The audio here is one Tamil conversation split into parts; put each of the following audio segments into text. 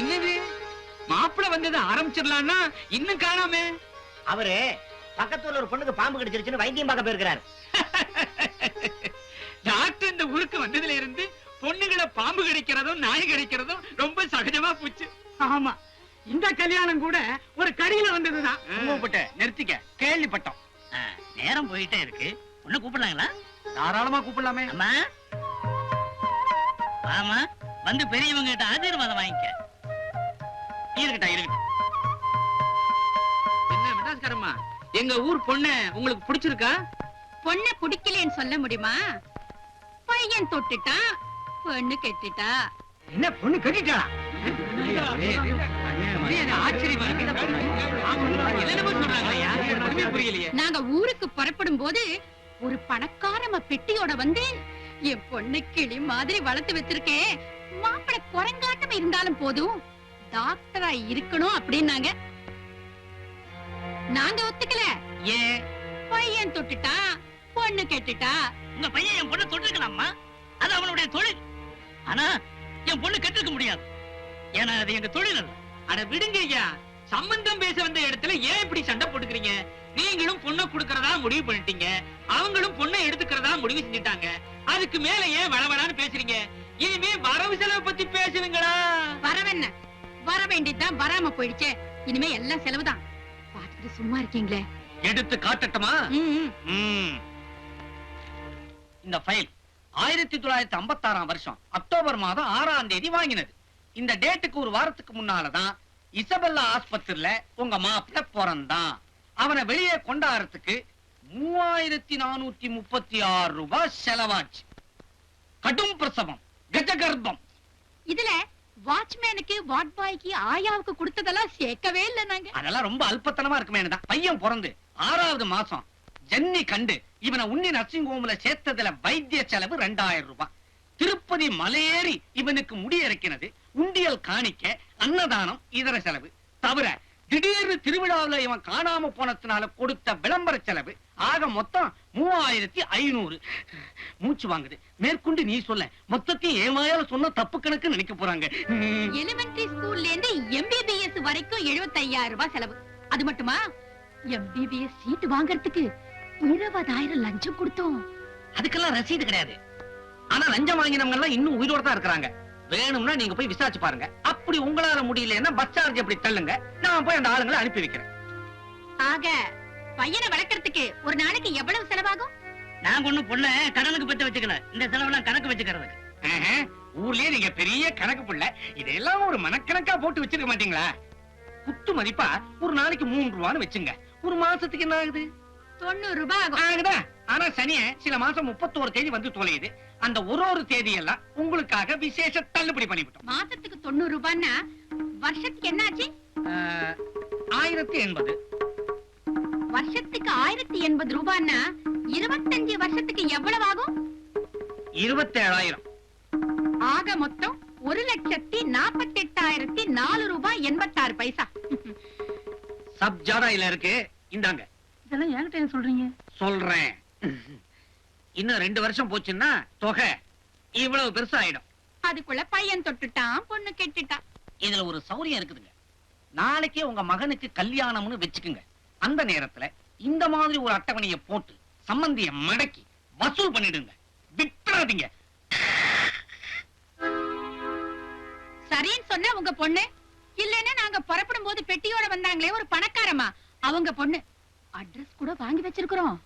என்னது? மாப்பிள வந்தது ஆரம்பிச்சிடலாம்னா இன்னும் காணாமே. அவரு பக்கத்துல ஒரு பொண்ணுக்கு பாம்பு கடிச்சிருச்சுன்னு வைத்தியம் பார்க்க போயிருக்கிறாரு. டாக்டர் இந்த ஊருக்கு வந்ததுல இருந்து பொண்ணுங்களை பாம்பு கடிக்கிறதும் நாய் கடிக்கிறதும் ரொம்ப சகஜமா போச்சு. ஆமா. இந்த கல்யாணம் கூட ஒரு கடியில வந்ததுதான். கூப்பிட்டு நிறுத்திக்க கேள்விப்பட்டோம். நேரம் போயிட்டே இருக்கு. பொண்ணு கூப்பிடலாங்களா? தாராளமா கூப்பிடலாமே. அம்மா. ஆமா வந்து பெரியவங்க கிட்ட ஆசீர்வாதம் வாங்கிக்க. இருக்கட்டும் என்ன எங்க ஊர் பொண்ணு உங்களுக்கு பிடிச்சிருக்கா? பொண்ணை பிடிக்கலன்னு சொல்ல முடியுமா? பையன் தொட்டுட்டான் பொண்ணு கெட்டுட்டா? என்ன பொண்ணு புரியலையே. நாங்க ஊருக்கு புறப்படும் போது ஒரு பணக்காரம பெட்டியோட வந்து என் பொண்ணு கிளி மாதிரி வளர்த்து வச்சிருக்கேன் மாப்பிளை குரங்காட்டம் இருந்தாலும் போதும். டாக்டரா இருக்கணும் அப்படின்னாங்க. நாங்க ஒத்துக்கல. ஏன்? பையன் தொட்டுட்டா பொண்ணு கெட்டுட்டா? உங்க பையன் என் பொண்ணு தொட்டிருக்கலாமா? அது அவனுடைய தொழில். ஆனா என் பொண்ணு கெட்டிருக்க முடியாது. ஏன்னா அது எங்க தொழில் அல்ல. அட விடுங்க ஐயா. சம்பந்தம் பேச வந்த இடத்துல ஏன் இப்படி சண்டை போட்டுக்கிறீங்க? நீங்களும் பொண்ணை கொடுக்கறதா முடிவு பண்ணிட்டீங்க. அவங்களும் பொண்ணை எடுத்துக்கிறதா முடிவு செஞ்சுட்டாங்க. அதுக்கு மேல ஏன் வளவளான்னு பேசுறீங்க? இனிமே வரவு செலவு பத்தி பேசுவீங்களா வரவென்ன? வர வேண்டியதுதான் வராம போயிடுச்சே. இனிமே எல்லாம் செலவுதான். பார்த்துட்டு சும்மா இருக்கீங்களே. எடுத்து காட்டட்டுமா. இந்த ஃபைல் ஆயிரத்தி தொள்ளாயிரத்தி ஐம்பத்தாறாம் வருஷம் அக்டோபர் மாதம் ஆறாம் தேதி வாங்கினது. இந்த டேட்டுக்கு ஒரு வாரத்துக்கு முன்னாலதான் இசபெல்லா ஆஸ்பத்திரியில உங்க மாப்பிள்ள பிறந்தான். அவனை வெளியே கொண்டாடுறதுக்கு மூவாயிரத்தி நானூத்தி முப்பத்தி ஆறு ரூபாய் செலவாச்சு. கடும் பிரசவம் கஜகர்ப்பம். இதுல வாட்ச்மேனுக்கு வாட் பாய்க்கு ஆயாவுக்கு கொடுத்ததெல்லாம் சேர்க்கவே இல்ல நாங்க. அதெல்லாம் ரொம்ப அல்பத்தனமா இருக்குமே தான் பையன் பிறந்து ஆறாவது மாசம் ஜன்னி கண்டு இவனை உன்னி நர்சிங் ஹோம்ல சேர்த்ததுல வைத்திய செலவு ரெண்டாயிரம் ரூபாய். திருப்பதி மலையேறி இவனுக்கு முடியறக்கினது உண்டியல் காணிக்க அன்னதானம் இதர செலவு. தவிர திடீர்னு திருவிழாவுல இவன் காணாம போனதுனால கொடுத்த விளம்பர செலவு ஆக மொத்தம் மூவாயிரத்தி ஐநூறு. மூச்சு வாங்குது. மேற்கொண்டு நீ சொல்ல மொத்தத்தையும் ஏமாயால சொன்ன தப்பு கணக்கு நினைக்க போறாங்க. எலிமெண்டரி ஸ்கூல்ல இருந்து எம்பிபிஎஸ் வரைக்கும் 75000 ரூபாய் செலவு. அது மட்டுமா? எம்பிபிஎஸ் சீட் வாங்குறதுக்கு இருபதாயிரம் லஞ்சம் கொடுத்தோம். அதுக்கெல்லாம் ரசீது கிடையாது. ஆனா லஞ்சம் வாங்கினவங்க எல்லாம் இன்னும் உயிரோட தான் இருக்கிறாங்க. வேணும்னா நீங்க போய் விசாரிச்சு பாருங்க. அப்படி உங்களால முடியலன்னா பஸ் சார்ஜ் அப்படி தள்ளுங்க? நான் போய் அந்த ஆளுங்களை அனுப்பி வைக்கிறேன். ஆக பையனை வளர்க்கறதுக்கு ஒரு நாளைக்கு எவ்வளவு செலவாகும்? நான் ஒண்ணு பொண்ண கடனுக்கு பத்தி வச்சுக்கல. இந்த செலவெல்லாம் கணக்கு வச்சுக்கிறதுக்கு. ஊர்லயே நீங்க பெரிய கணக்கு புள்ள. இதெல்லாம் ஒரு மனக்கணக்கா போட்டு வச்சிருக்க மாட்டீங்களா? குத்து மதிப்பா ஒரு நாளைக்கு மூணு ரூபான்னு வச்சுங்க. ஒரு மாசத்துக்கு என்ன ஆகுது? தொண்ணூறு ரூபாய் ஆகுதா? ஆனா சனிய சில மாசம் முப்பத்தோரு தேதி வந்து தொலையுது. அந்த ஒரு ஒரு தேதி எல்லாம் உங்களுக்காக விசேஷ தள்ளுபடி பண்ணிவிட்டோம். மாசத்துக்கு தொண்ணூறு ரூபாய்னா வருஷத்துக்கு என்னாச்சு? ஆயிரத்தி எண்பது. வருஷத்துக்கு ஆயிரத்தி எண்பது ரூபாய்னா இருபத்தஞ்சு வருஷத்துக்கு எவ்வளவு ஆகும்? இருபத்தி ஏழாயிரம் ஆக மொத்தம் ஒரு லட்சத்தி நாற்பத்தி எட்டாயிரத்தி நாலு ரூபாய் எண்பத்தாறு பைசா. சப் ஜாடாயில இருக்கு. இந்தாங்க. இதெல்லாம் என்கிட்ட ஏன் சொல்றீங்க? சொல்றேன். இன்னும் ரெண்டு வருஷம் போச்சுன்னா தொகை இவ்வளவு பெருசா ஆயிடும் அதுக்குள்ள பையன் தொட்டுட்டான் பொண்ணு கெட்டுட்டான் இதுல ஒரு சௌரியம் இருக்குதுங்க. நாளைக்கே உங்க மகனுக்கு கல்யாணம்னு வச்சுக்குங்க. அந்த நேரத்துல இந்த மாதிரி ஒரு அட்டவணையை போட்டு சம்பந்திய மடக்கி வசூல் பண்ணிடுங்க. விட்டுறாதீங்க. சரின்னு சொன்ன உங்க பொண்ணு? இல்லைன்னா நாங்க புறப்படும் போது பெட்டியோட வந்தாங்களே ஒரு பணக்காரமா அவங்க பொண்ணு அட்ரஸ் கூட வாங்கி வச்சிருக்கிறோம்.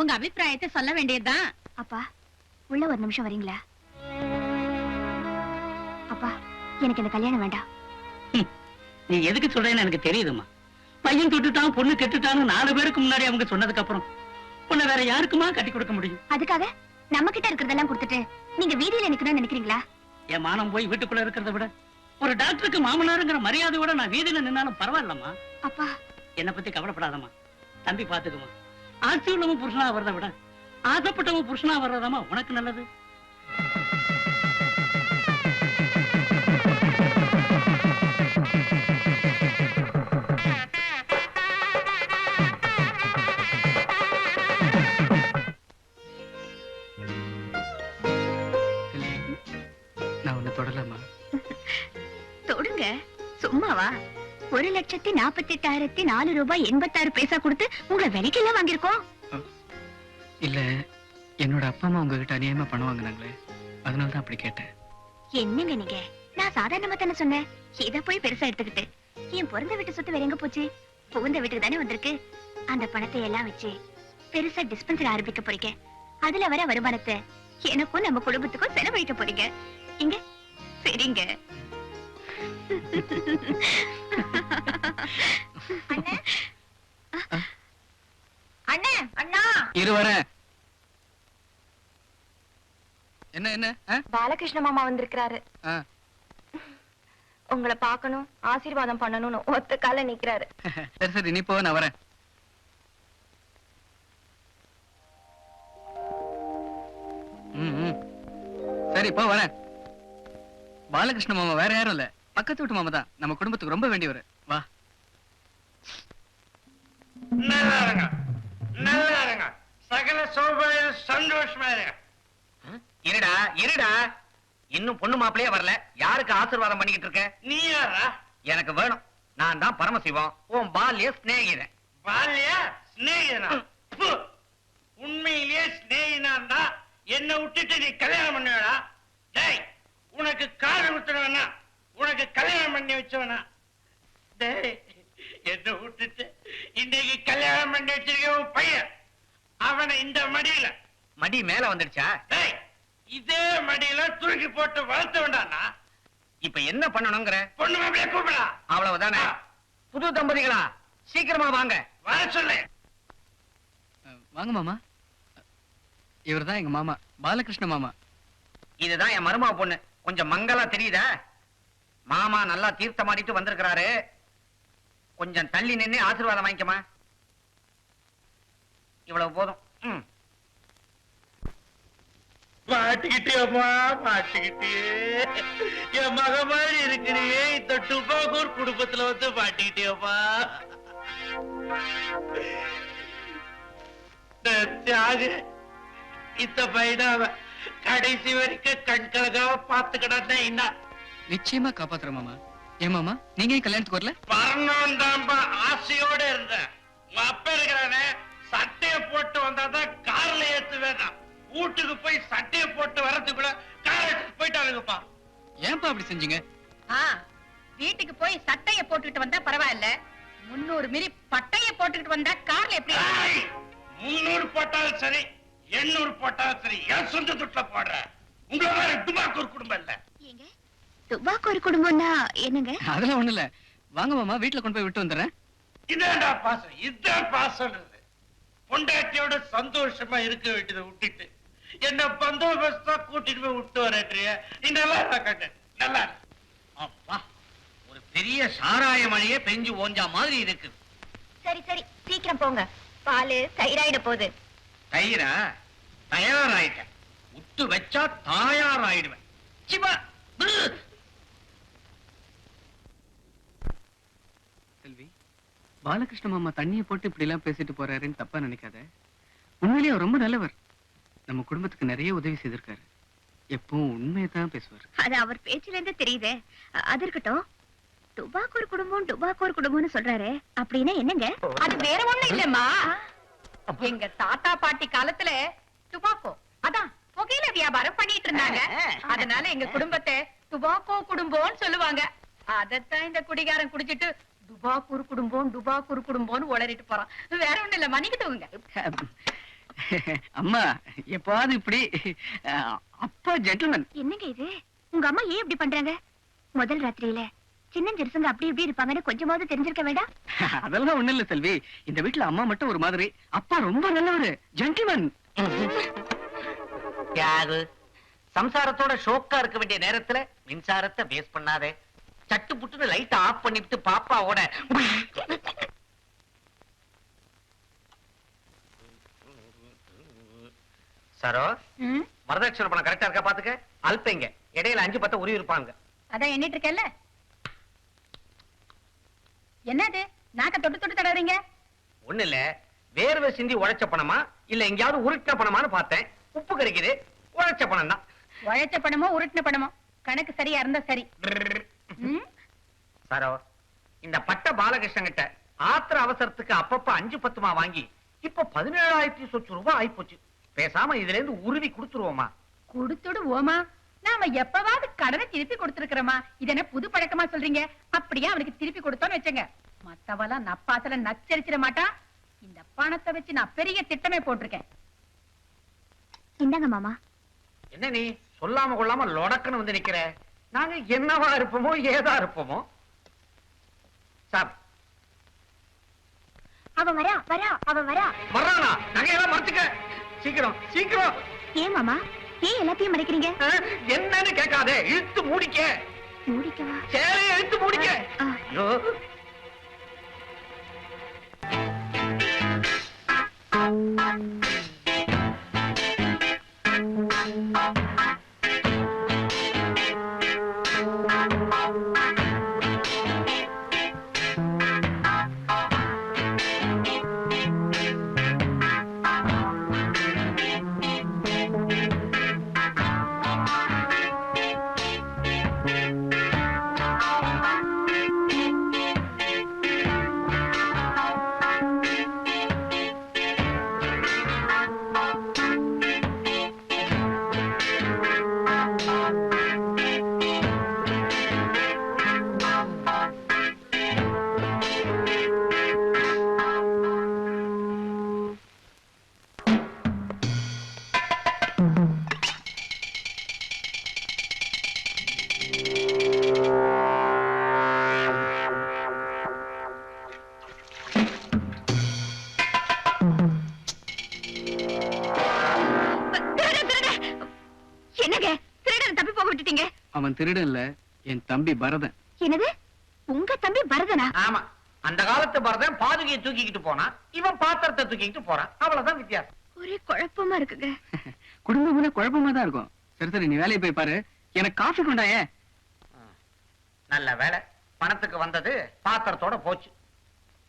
உங்க அபிப்பிராயத்தை சொல்ல வேண்டியதுதான். அப்பா உள்ள ஒரு நிமிஷம் வரீங்களா? அப்பா எனக்கு இந்த கல்யாணம் வேண்டாம். நீ எதுக்கு சொல்றேன்னு எனக்கு தெரியுதுமா பையன் தொட்டுட்டான் பொண்ணு கெட்டுட்டான்னு நாலு பேருக்கு முன்னாடி அவங்க சொன்னதுக்கு அப்புறம் உன்னை வேற யாருக்குமா கட்டி கொடுக்க முடியும்? அதுக்காக நம்ம கிட்ட இருக்கிறதெல்லாம் கொடுத்துட்டு நீங்க வீதியில நிக்கணும்னு நினைக்கிறீங்களா? என் மானம் போய் வீட்டுக்குள்ள இருக்கிறத விட ஒரு டாக்டருக்கு மாமனாருங்கிற மரியாதையோட நான் வீதியில நின்னாலும் பரவாயில்லம்மா. அப்பா. என்னை பத்தி கவலைப்படாதம்மா. தம்பி பாத்துக்குமா ஆட்சி உள்ளவன் புருஷனா வர்றதை விட ஆசைப்பட்டவன் புருஷனா வர்றதாமா உனக்கு நல்லது? நாற்பத்தி எட்டாயிரத்தி நாலு ரூபாய் எண்பத்தாறு பைசா கொடுத்து உங்களை விலைக்கெல்லாம் வாங்கியிருக்கோம். இல்ல என்னோட அப்பா அம்மா உங்ககிட்ட அநியாயமா பணம் வாங்குனாங்களே அதனால தான் அப்படி கேட்டேன். என்னங்க நீங்க? நான் சாதாரணமா தானே சொன்னேன். இத போய் பெருசா எடுத்துக்கிட்டு. என் பிறந்த வீட்டு சொத்து வேற எங்க போச்சு? புகுந்த வீட்டுக்கு தானே வந்திருக்கு. அந்த பணத்தை எல்லாம் வச்சு பெருசா டிஸ்பென்சரி ஆரம்பிக்க போறீங்க. அதுல வர வருமானத்தை எனக்கும் நம்ம குடும்பத்துக்கும் செலவழிக்க போறீங்க. இங்க சரிங்க. அண்ணா இரு வரேன் என்ன என்ன? ஆ? பாலகிருஷ்ண மாமா வந்திருக்கிறாரு. உங்களை பார்க்கணும் ஆசீர்வாதம் பண்ணணும்னு ஒத்த கால நிக்கிறாரு. சரி சரி நீ போ நான் வரேன். சரி போ வரேன். பாலகிருஷ்ண மாமா வேற யாரும் இல்ல. பக்கத்து வீட்டு மாமா தான். நம்ம குடும்பத்துக்கு ரொம்ப வேண்டியவர். வா. நல்லா இருங்க. நல்லா இருங்க. சகல சௌகரியம் சந்தோஷமா இருடா இருடா. இன்னும் பொண்ணு மாப்பிளையே வரல. யாருக்கு ஆசீர்வாதம் பண்ணிக்கிட்டு இருக்க? நீ யாரா எனக்கு வேணும். நான் தான் பரமசிவம். உன் பால்ய சிநேகிதன். பால்யா சிநேகிதனா? ப்பு. உண்மையிலேயே சிநேகிதான் தான் என்ன விட்டுட்டு நீ கல்யாணம் பண்ணுவேடா. டேய் உனக்கு காது குத்துறவனா உனக்கு கல்யாணம் பண்ணி வச்சவனா? டேய் என்ன விட்டுட்டு இன்னைக்கு கல்யாணம் பண்ணி வச்சிருக்க உன் பையன். அவனை இந்த மடியில. மடி மேல வந்துடுச்சா? டேய் இதே மடியில தூக்கி போட்டு வளர்த்த வேண்டாம்னா இப்ப என்ன பண்ணணுங்கிற? பொண்ணு மாப்பிளைய கூப்பிடா. அவ்வளவுதானே? புது தம்பதிகளா? சீக்கிரமா வாங்க. வர சொல்லு. வாங்க மாமா. இவர் தான் எங்க மாமா. பாலகிருஷ்ண மாமா. இதுதான் என் மருமக பொண்ணு. கொஞ்சம் மங்களா தெரியுதா? மாமா நல்லா தீர்த்தமாடிட்டு வந்திருக்கிறாரு. கொஞ்சம் தள்ளி நின்னு ஆசீர்வாதம் வாங்கிக்கமா. இவ்வளவு போதும். மாட்டிக்கிட்டியம்மா மாட்டிக்கிட்டே என் மக மாதிரி இருக்கிறியே. இந்த டுபாகூர் குடும்பத்துல வந்து மாட்டிக்கிட்டியம்மா. தியாகு இந்த பையனாவ கடைசி வரைக்கும் கண் கலகாம பாத்துக்கிட்டா என்ன? நிச்சயமா காப்பாத்துற மாமா. ஏன் மாமா? நீங்க கல்யாணத்துக்கு வரல? பரணம் தான்பா ஆசையோட இருந்தேன். உங்க அப்பா இருக்கிறானே சட்டைய போட்டு வந்தாதான் கார்ல ஏத்து வேணாம் வீட்டுக்கு போய் சட்டைய போட்டு வரதுக்குள்ள கார் எடுத்துட்டு போயிட்டானுங்கப்பா ஏன்பா அப்படி செஞ்சீங்க? வீட்டுக்கு போய் சட்டைய போட்டுக்கிட்டு வந்தா பரவாயில்ல. முன்னூறு மிரி பட்டைய போட்டுக்கிட்டு வந்தா கார்ல எப்படி? முன்னூறு போட்டாலும் சரி எண்ணூறு போட்டாலும் சரி என் சொந்த துட்டுல போடுற. உங்களை மாதிரி டுபாக்கூர் குடும்பம் இல்ல. ஏங்க துபாக்கு ஒரு குடும்பம்னா என்னங்க? அதெல்லாம் ஒண்ணு இல்ல. வாங்க மாமா வீட்டுல கொண்டு போய் விட்டு வந்துடுறேன். இதான்டா பாசம் இதான் பாசம்ன்றது பொண்டாட்டியோட சந்தோஷமா இருக்க வேண்டியதை விட்டுட்டு என்ன பந்தோபஸ்தா கூட்டிட்டு போய் விட்டு வரேன்றிய. நீ நல்லா இருக்கா கண்ணு? நல்லா. அப்பா ஒரு பெரிய சாராய மழையே பெஞ்சு ஓஞ்சா மாதிரி இருக்குது. சரி சரி சீக்கிரம் போங்க. பாலு தயிராயிட போகுது. தயிரா? தயாராயிட்டேன் விட்டு வச்சா தாயாராயிடுவேன். சிவா செல்வி பாலகிருஷ்ண மாமா தண்ணியை போட்டு இப்படி எல்லாம் பேசிட்டு போறாருன்னு தப்பா நினைக்காத. உண்மையிலேயே அவர் ரொம்ப நல்லவர். நம்ம குடும்பத்துக்கு நிறைய உதவி செய்திருக்காரு. எப்பவும் உண்மையை தான் பேசுவார். அது அவர் பேச்சுல இருந்து தெரியுதே அது இருக்கட்டும். டுபாக்கு ஒரு குடும்பம் டுபாக்கு ஒரு குடும்பம்னு சொல்றாரு. அப்படின்னா என்னங்க? அது வேற ஒண்ணும் இல்லம்மா. எங்க தாத்தா பாட்டி காலத்துல டுபாக்கோ அதான் புகையில வியாபாரம் பண்ணிட்டு இருந்தாங்க. அதனால எங்க குடும்பத்தை டுபாக்கோ குடும்பம்னு சொல்லுவாங்க. அதத்தான் இந்த குடிகாரன் குடிச்சிட்டு டுபாக்கூர் குடும்பம் டுபாக்கூர் குடும்பம்னு உளறிட்டு போறான். வேற ஒண்ணும் இல்ல மன்னிக்கிட்டுவங்க அம்மா எப்பாவது இப்படி அப்பா ஜென்டில்மேன் என்னங்க இது? உங்க அம்மா ஏன் இப்படி பண்றாங்க? முதல் ராத்திரியில சின்ன ஜெருசங்க அப்படி இப்படி இருப்பாங்கன்னு கொஞ்சமாவது தெரிஞ்சிருக்க வேண்டாம்? அதெல்லாம் ஒண்ணு இல்ல செல்வி. இந்த வீட்டுல அம்மா மட்டும் ஒரு மாதிரி. அப்பா ரொம்ப நல்லவரு ஜென்டில்மேன் தியாகு சம்சாரத்தோட ஷோக்கா இருக்க வேண்டிய நேரத்துல மின்சாரத்தை வேஸ்ட் பண்ணாதே. சட்டு புட்டுன்னு லைட் ஆஃப் பண்ணிட்டு பாப்பாவோட சரோ வரதட்சணை பணம் கரெக்டா இருக்கா பாத்துக்க? அல்பைங்க இடையில அஞ்சு பத்து உருவி இருப்பாங்க. அதான் எண்ணிட்டு இருக்கேல்ல என்னது? நாக்க தொட்டு தொட்டு தடறீங்க ஒண்ணு இல்ல. வேர்வை சிந்தி உழைச்ச பணமா? இல்ல எங்கேயாவது உருட்டின பணமான்னு பார்த்தேன். உப்பு கறிக்குது உழைச்ச பணம் தான் உழைச்ச பணமோ உருட்டின பணமோ? கணக்கு சரியா இருந்தா சரி. சாரோ இந்த பட்ட பாலகிருஷ்ணன் கிட்ட ஆத்திர அவசரத்துக்கு அப்பப்ப அஞ்சு பத்துமா வாங்கி இப்ப பதினேழாயிரத்தி சொச்சு ரூபாய் ஆயிப்போச்சு. பேசாம இதுல இருந்து உருவி கொடுத்துருவோமா? கொடுத்துடு ஓமா. நாம எப்பவாவது கடனை திருப்பி கொடுத்திருக்கிறோமா? இது என்ன புது பழக்கமா சொல்றீங்க? அப்படியே அவனுக்கு திருப்பி கொடுத்தோம்னு வச்சுங்க. மத்தவெல்லாம் நப்பாசல நச்சரிச்சிட மாட்டா. இந்த பணத்தை வச்சு நான் பெரிய திட்டமே போட்டிருக்கேன். இந்தாங்க மாமா. என்ன நீ? சொல்லாம கொள்ளாம லொடக்குன்னு வந்து நிக்கிற. நாங்க என்னவா இருப்போமோ ஏதா இருப்போமோ? சார். அவன் வரா வரா அவன் வரா. வர்றானா? நகையெல்லாம் மறைச்சுக்க. சீக்கிரம் சீக்கிரம். ஏன் மாமா? ஏன் எல்லாத்தையும் மறைக்கிறீங்க? என்னன்னு கேட்காதே இழுத்து மூடிக்க. மூடிக்கவா? இழுத்து மூடிக்க. ஐயோ. என் தம்பி பரதன். என்னது? உங்க தம்பி பரதனா? ஆமா. அந்த காலத்து பரதன் பாதுகையை தூக்கிக்கிட்டு போனான். இவன் பாத்திரத்தை தூக்கிக்கிட்டு போறான். அவ்வளவுதான் வித்தியாசம். ஒரே குழப்பமா இருக்குங்க. குடும்பம்னா குழப்பமா தான் இருக்கும். சரி சரி நீ வேலையை போய் பாரு. எனக்கு காஃபி கொண்டாயே நல்ல வேலை. பணத்துக்கு வந்தது பாத்திரத்தோட போச்சு.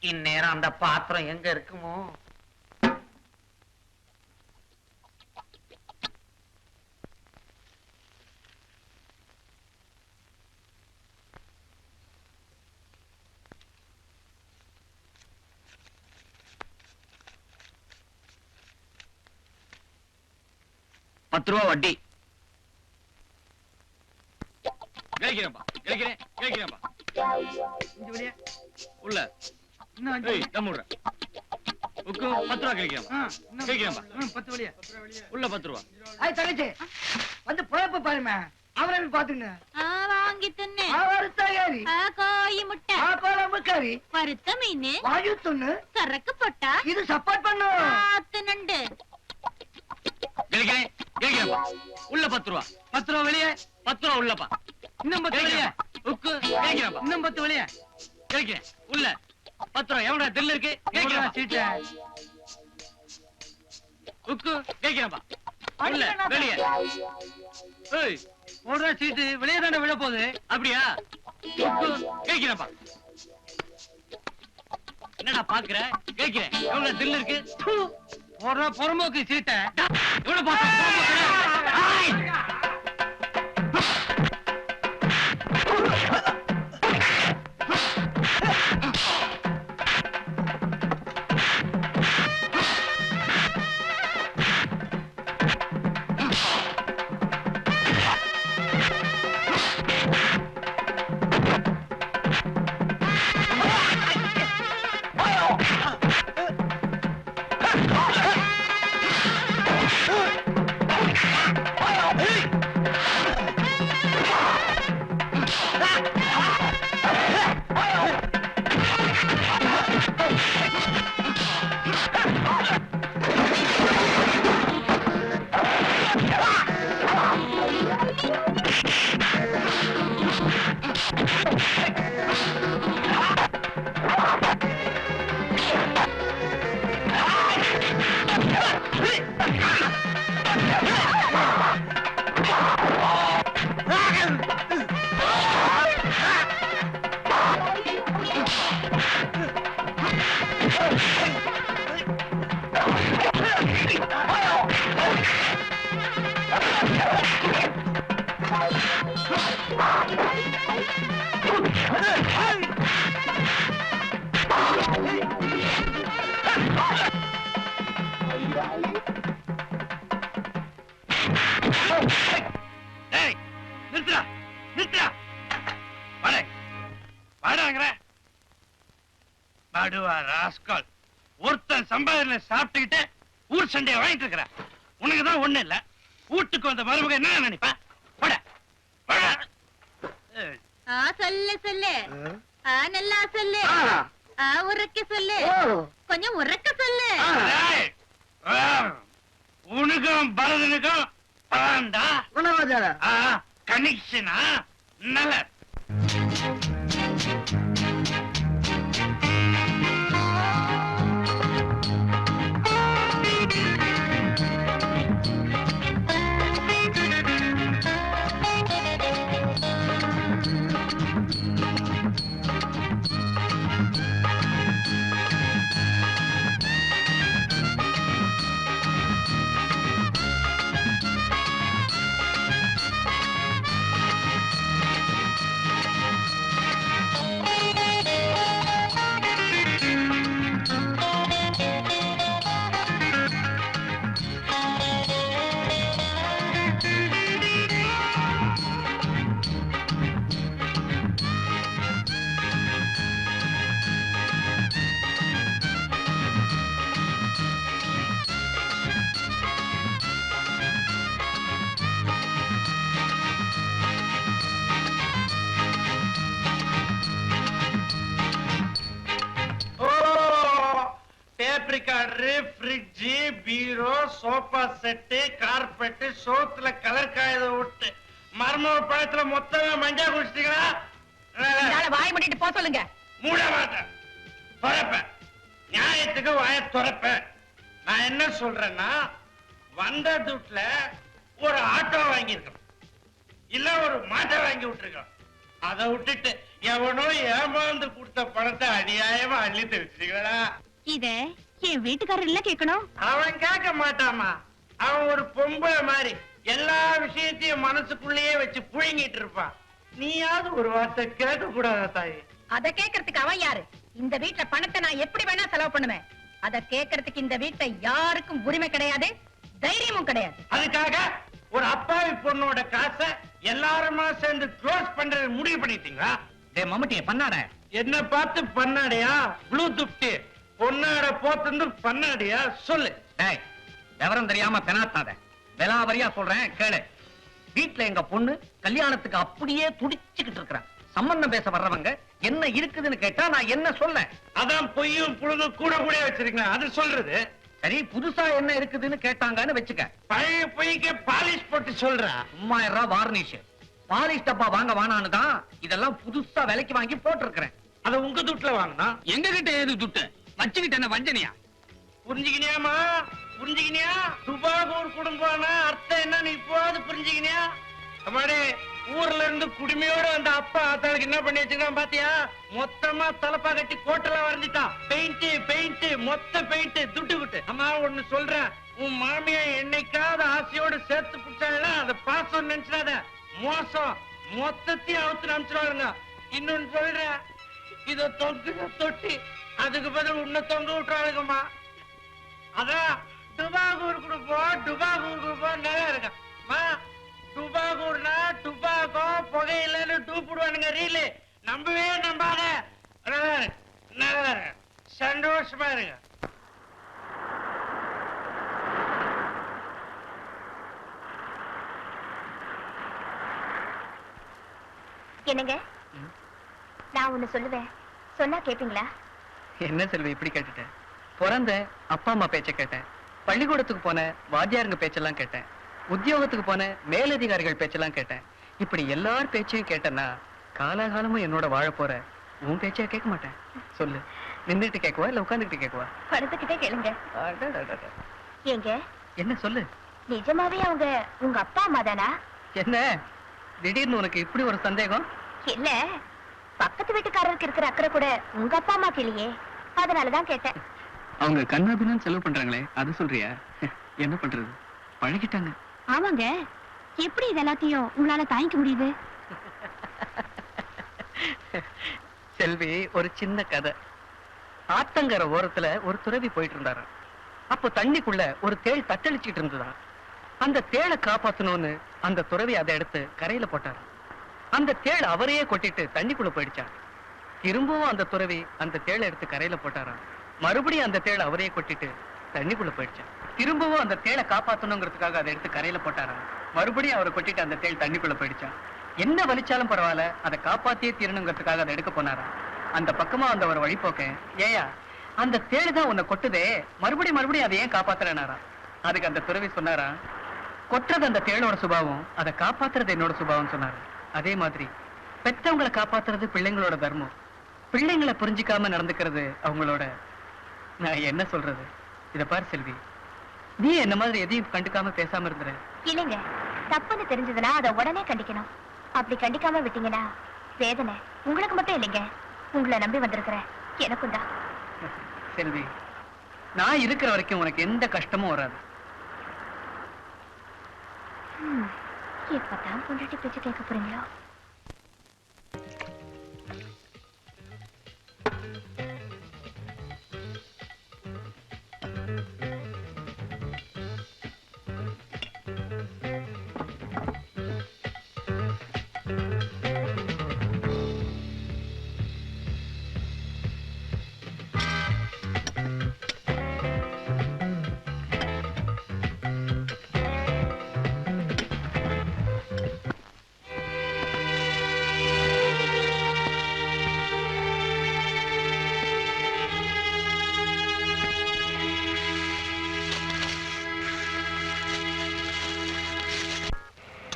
இந்நேரம் அந்த பாத்திரம் எங்க இருக்குமோ? பத்து ரூபா வட்டி உள்ள. ஏய் தம் விடுற உக்கு பத்து ரூபா கேட்கிறேன் கேட்கிறேன்ப்பா. பத்து வழியா. உள்ள பத்து ரூபா ஆய் தங்கச்சி. வந்து பொழப்ப பாருமே அவரை பாத்துங்க வாங்கி தின்னு. வறுத்த ஏறி. காய் முட்டை. குழம்பு கறி. வறுத்த மீன். வாயு துண்ணு சரக்கு போட்டா. இது சப்போர்ட் ஆத்து நண்டு கேட்கிறேன். கேட்கிறேன்ப்பா உள்ள பத்து ரூபா. பத்து ரூபா வெளியே பத்து ரூபா உள்ளப்பா. இன்னும் பத்து வெளியே உக்கு கேட்கிறேன்ப்பா. இன்னும் பத்து வெளியே. கேட்கிறேன். உள்ள. பத்து ரூபா. எவ்வளவு தில்லு இருக்கு? கேட்கிறேன் சீட்டை. உக்கு கேட்கிறேன்ப்பா. உள்ள வெளியே. ஏய். போடுற சீட்டு வெளியே தானே விழ போகுது. அப்படியா? உக்கு கேட்கிறேன்ப்பா. என்னடா பாக்குற? கேட்கிறேன். எவ்வளவு தில்லு இருக்கு? போடுற புறம்போக்கு சீட்டை. எவ்வளவு வாங்கிட்டு இருக்கிற உனக்கு தான் ஒண்ணு இல்ல. வீட்டுக்கு வந்த மருமக என்ன நினைப்பா? போட. சொல்லு சொல்லு. ஆ? நல்லா சொல்லு. ஆ. உறக்க சொல்லு. கொஞ்சம் உறக்க சொல்லு. உனக்கும் பரதனுக்கும் குணவாச்சார கனெக்ஷனா நல்ல. மஞ்சா குடிச்சிட்டீங்களா? வாய் மூடிட்டு போக சொல்லுங்க. மூட மாட்டேன் துறப்பேன். நியாயத்துக்கு வாய துறப்பேன். நான் என்ன சொல்றேன்னா வந்த துட்டுல ஒரு ஆட்டோ வாங்கியிருக்கோம். இல்ல ஒரு மாட்டை வாங்கி விட்டுருக்கோம். அதை விட்டுட்டு எவனோ ஏமாந்து கொடுத்த பணத்தை அநியாயமா அள்ளிட்டு வச்சுங்களா இத என் வீட்டுக்காரர் இல்ல கேட்கணும் அவன் கேட்க மாட்டாமா? அவன் ஒரு பொம்பளை மாதிரி எல்லா விஷயத்தையும் மனசுக்குள்ளேயே வச்சு புழுங்கிட்டு இருப்பான். நீயாவது ஒரு வார்த்தை கேட்க கூடாதா தாயி? அத கேக்குறதுக்கு அவன் யாரு? இந்த வீட்ல பணத்தை நான் எப்படி வேணா செலவு பண்ணுவேன். அத கேக்குறதுக்கு இந்த வீட்டை யாருக்கும் உரிமை கிடையாது தைரியமும் கிடையாது. அதுக்காக ஒரு அப்பாவி பொண்ணோட காசை எல்லாருமா சேர்ந்து க்ளோஸ் பண்றது முடிவு பண்ணிட்டீங்களா? டே மம்முட்டிய பண்ணாட என்ன பார்த்து பண்ணாடியா ப்ளூ துப்டி பொண்ணாட போத்து பண்ணாடியா சொல்லு. டேய் விவரம் தெரியாம பெனாத்தாத. விலாவரியா சொல்றேன் கேளு. வீட்ல எங்க பொண்ணு கல்யாணத்துக்கு அப்படியே துடிச்சுக்கிட்டு இருக்கிறான் சம்பந்தம் பேச வர்றவங்க என்ன இருக்குதுன்னு கேட்டா நான் என்ன சொல்ல? அதான் பொய்யும் புழுது கூட கூட வச்சிருக்கேன். அது சொல்றது. சரி புதுசா என்ன இருக்குதுன்னு கேட்டாங்கன்னு வச்சுக்க. பழைய பொய்க்கு பாலிஷ் போட்டு சொல்றா. மூவாயிரம் ரூபாய் வார்னிஷ். பாலிஷ் டப்பா வாங்க வானான்னு தான் இதெல்லாம் புதுசா விலைக்கு வாங்கி போட்டிருக்கிறேன். அத உங்க துட்டுல வாங்கினா? எங்க கிட்ட ஏது துட்டு? வச்சுக்கிட்டு என்ன வஞ்சனியா? புரிஞ்சுக்கினியாமா புரிஞ்சுக்கினியா? துபாகூர் குடும்பம்னா அர்த்தம் என்ன? நீ இப்போது புரிஞ்சுக்கினியா? அம்மாடி ஊர்ல இருந்து குடுமையோட வந்த அப்பா அத்தாளுக்கு என்ன பண்ணி வச்சிருக்கான் பாத்தியா? மொத்தமா தலப்பா கட்டி கோட்டெல்லாம் வரைஞ்சிட்டான். பெயிண்ட் பெயிண்ட் மொத்த பெயிண்ட் துட்டு விட்டு அம்மா ஒண்ணு சொல்றேன். உன் மாமியா என்னைக்காவது ஆசையோட சேர்த்து பிடிச்சாங்கன்னா அதை பாசம் நினைச்சிடாத. மோசம். மொத்தத்தையும் அவுத்து நினைச்சிடாருங்க இன்னொன்னு சொல்றேன். இத தொங்குற தொட்டி. அதுக்கு பதில் உன்னை தொங்க விட்டுறாளுங்கம்மா. அதான் டுபாகூர் குடுப்போம் டுபாகூர் குடுப்போம் நல்லா இருக்கும். அம்மா, டுபாகூர்னா டுபாகோ புகையிலன்னு டூப்பிடுவானுங்க ரீலு நம்பவே நம்பாத. சந்தோஷமா இருங்க. என்னங்க? நான் ஒண்ணு சொல்லுவேன். சொன்னா கேப்பீங்களா? என்ன செல்வி இப்படி கேட்டுட்டேன் பிறந்த அப்பா அம்மா பேச்ச கேட்டேன் பள்ளிக்கூடத்துக்கு போன வாத்தியாருங்க பேச்செல்லாம் கேட்டேன். உத்தியோகத்துக்கு போன மேலதிகாரிகள் பேச்செல்லாம் கேட்டேன். இப்படி எல்லார் பேச்சையும் கேட்டேன்னா காலாகாலமும் என்னோட வாழ போற உன் பேச்சையா கேட்க மாட்டேன். சொல்லு. நின்றுட்டு கேட்கவா இல்ல உட்காந்துக்கிட்டு கேட்கவா? படுத்துக்கிட்டே கேளுங்க. ஏங்க? என்ன சொல்லு? நிஜமாவே அவங்க உங்க அப்பா அம்மா தானா? என்ன? திடீர்னு உனக்கு இப்படி ஒரு சந்தேகம்? இல்ல. பக்கத்து வீட்டுக்காரருக்கு இருக்கிற அக்கறை கூட உங்க அப்பா அம்மாக்கு இல்லையே. அதனாலதான் கேட்டேன். அவங்க கண்ணாபின்னு செலவு பண்றாங்களே அது சொல்றியா? என்ன பண்றது? பழகிட்டாங்க. ஆமாங்க. எப்படி இது எல்லாத்தையும் உங்களால தாங்கிக்க முடியுது? செல்வி ஒரு சின்ன கதை. ஆத்தங்கர ஓரத்துல ஒரு துறவி போயிட்டு இருந்தாராம் அப்போ தண்ணிக்குள்ள ஒரு தேள் தத்தளிச்சிட்டு இருந்ததாம் அந்த தேளை காப்பாத்தணும்னு அந்த துறவி அதை எடுத்து கரையில போட்டார் அந்த தேள் அவரையே கொட்டிட்டு தண்ணிக்குள்ள போயிடுச்சான் திரும்பவும் அந்த துறவி அந்த தேளை எடுத்து கரையில போட்டாராம். மறுபடியும் அந்த தேளை அவரையே கொட்டிட்டு தண்ணிக்குள்ள போயிடுச்சான் திரும்பவும் அந்த தேளை காப்பாத்தணுங்கிறதுக்காக அதை எடுத்து கரையில போட்டாராம். மறுபடியும் அவரை கொட்டிட்டு அந்த தேள் தண்ணிக்குள்ள போயிடுச்சான் என்ன வலிச்சாலும் பரவாயில்ல அதை காப்பாத்தியே தீரணுங்கிறதுக்காக அதை எடுக்க போனாராம். அந்த பக்கமா அந்த ஒரு வழிபோக்க ஏயா அந்த தேள் தான் உன்னை கொட்டுதே மறுபடியும் மறுபடியும் அதை ஏன் காப்பாத்துறேனாரா அதுக்கு அந்த துறவி சொன்னாரா கொட்டுறது அந்த தேளோட சுபாவம் அதை காப்பாத்துறது என்னோட சுபாவம் சொன்னாரு அதே மாதிரி பெற்றவங்களை காப்பாத்துறது பிள்ளைங்களோட தர்மம். பிள்ளைங்களை புரிஞ்சுக்காம நடந்துக்கிறது அவங்களோட நான் என்ன சொல்றது? இத பாரு செல்வி. நீ என்ன மாதிரி எதையும் கண்டுக்காம பேசாம இருந்துரு இல்லைங்க. தப்புன்னு தெரிஞ்சதுன்னா அதை உடனே கண்டிக்கணும். அப்படி கண்டிக்காம விட்டீங்கன்னா வேதனை உங்களுக்கு மட்டும் இல்லைங்க. உங்களை நம்பி வந்திருக்கிற எனக்கும் தான். செல்வி நான் இருக்கிற வரைக்கும் உனக்கு எந்த கஷ்டமும் வராது. எப்பதான் பொண்டாட்டி பேச்சு கேட்க போறீங்களோ?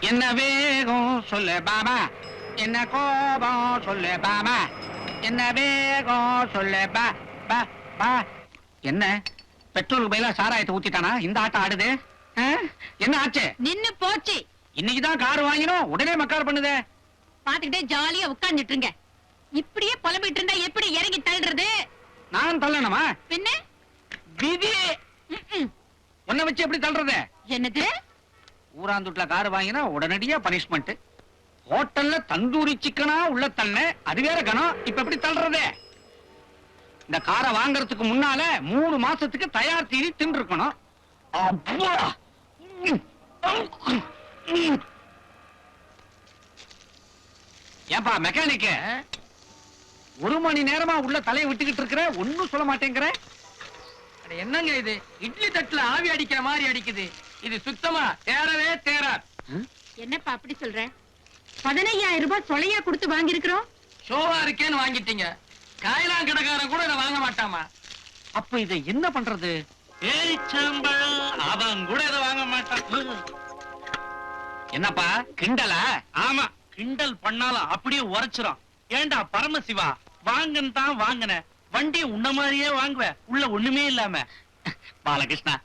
என்ன வேகம் சொல்லு பாமா என்ன கோபம் சொல்லு பாமா என்ன வேகம் சொல்லு பா பா பா. என்ன? பெட்ரோலுக்கு பதிலா சாராயத்தை ஊத்திட்டானா? இந்த ஆட்டம் ஆடுது? ஆ? என்ன ஆச்சு? நின்னு போச்சு. இன்னைக்கு தான் கார் வாங்கினோம். உடனே மக்கார் பண்ணுதே. பாத்துக்கிட்டே ஜாலியா உட்கார்ந்துட்டு இருங்க இப்படியே புலம்பிட்டு இருந்தா எப்படி இறங்கி தள்ளுறது? நான் தள்ளணுமா? பின்ன? விதி. ம்ம். உன்னை வச்சு எப்படி தள்ளுறது? என்னது? ஊராந்துட்ல கார் வாங்கினா உடனடியா பனிஷ்மெண்ட் ஹோட்டல்ல தந்தூரி சிக்கனா உள்ள தள்ள அது வேற கணம். இப்ப எப்படி தள்ளுறதே? இந்த காரை வாங்கறதுக்கு முன்னால மூணு மாசத்துக்கு தயார் தீனி தின்னு இருக்கணும் ஏப்பா மெக்கானிக்க ஒரு மணி நேரமா உள்ள தலையை விட்டுக்கிட்டு இருக்கிற ஒண்ணும் சொல்ல மாட்டேங்கிற. என்னங்க இது? இட்லி தட்டுல ஆவி அடிக்கிற மாதிரி அடிக்குது. இது சுத்தமா தேரவே தேராது என்னப்பா அப்படி சொல்ற? பதினையாயிரம் ரூபாய் சொலையா கொடுத்து வாங்கியிருக்கிறோம்? ஷோவா இருக்கேன்னு வாங்கிட்டீங்க. காயலாம் கடைக்காரன் கூட இதை வாங்க மாட்டாமா? அப்ப இதை என்ன பண்றது? பேரிச்சம்பழம் அவன் கூட இதை வாங்க மாட்டான். என்னப்பா கிண்டலா? ஆமா கிண்டல் பண்ணாலும் அப்படியே உரைச்சிரும். ஏண்டா பரமசிவா வாங்கன்னு தான் வாங்கின. வண்டி உன்ன மாதிரியே வாங்குவ உள்ள ஒண்ணுமே இல்லாம. பாலகிருஷ்ணா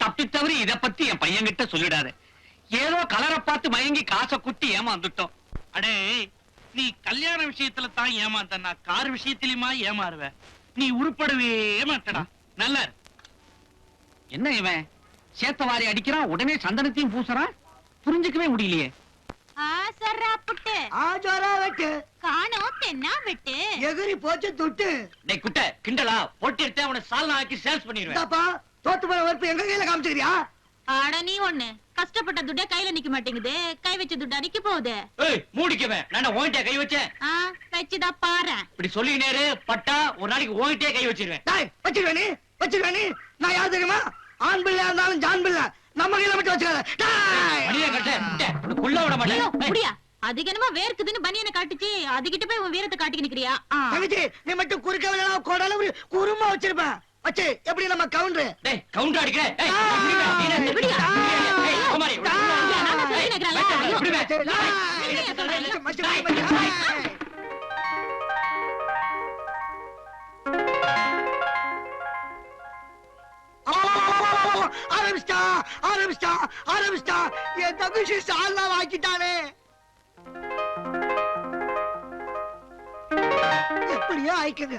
தப்பி தவறி இத பத்தி என் பையன்கிட்ட சொல்லிடாது. ஏதோ கலரை பார்த்து மயங்கி காசை குட்டி ஏமாந்துட்டோம். அடே நீ கல்யாண விஷயத்துல தான் ஏமாந்தனா கார் விஷயத்திலுமா ஏமாறுவ? நீ உருப்படவே மாட்டடா. நல்லா என்ன இவன்? சேத்தவாரி அடிக்கிறான் உடனே சந்தனத்தையும் பூசுறான்? புரிஞ்சுக்கவே முடியலையே. புட்டு. ஆஜோரா வெட்டு. காணோம் தென்னா விட்டு. எகிரி போச்சு துட்டு. டேய் குட்ட கிண்டலா? போட்டி எடுத்து அவனை சால்னா ஆக்கி சேல்ஸ் பண்ணிடுவேன். இந்தாப்பா தோத்து போற வரப்பு எங்க கையில காமிச்சுக்கிறியா? ஆட நீ ஒண்ணு. கஷ்டப்பட்ட துட்ட கையில நிக்க மாட்டேங்குது. கை வச்ச துட்டு அடிக்க போகுது. ஏய் மூடிக்கவே நான் ஓங்கிட்டே கை வச்சேன்? ஆ வச்சுதா பாரு இப்படி சொல்லி நேரு பட்டா ஒரு நாளைக்கு ஓங்கிட்டே கை வச்சிருவேன். டாய் வச்சிருவே நீ வச்சிருவே நீ. நான் யார் தெரியுமா? ஆண் பிள்ளையா இருந்தாலும் ஜான் பிள்ளை. நம்ம கையில மட்டும் வச்சுக்காத. கொல்ல விட மாட்டேன். அதுக்கு என்னமோ வேர்க்குதுன்னு பனியனை காட்டுச்சு. அதுகிட்ட போய் உன் வீரத்தை காட்டிக்க நிக்கிறியா. தங்கச்சி நீ மட்டும் குறுக்க விளையாட கோடால ஒரு குருமா வச்சிருப்பேன். வச்சு எப்படி நம்ம கவுண்டர் டேய் கவுண்டர் அடிக்கிற. ஏய் ஆ, இப்படி வா, ஆரம்பிச்சிட்டா ஆரம்பிச்சிட்டா ஆரம்பிச்சிட்டா. என் தகுஷி சால்னா வாக்கிட்டானே எப்படியோ ஆயிக்குது.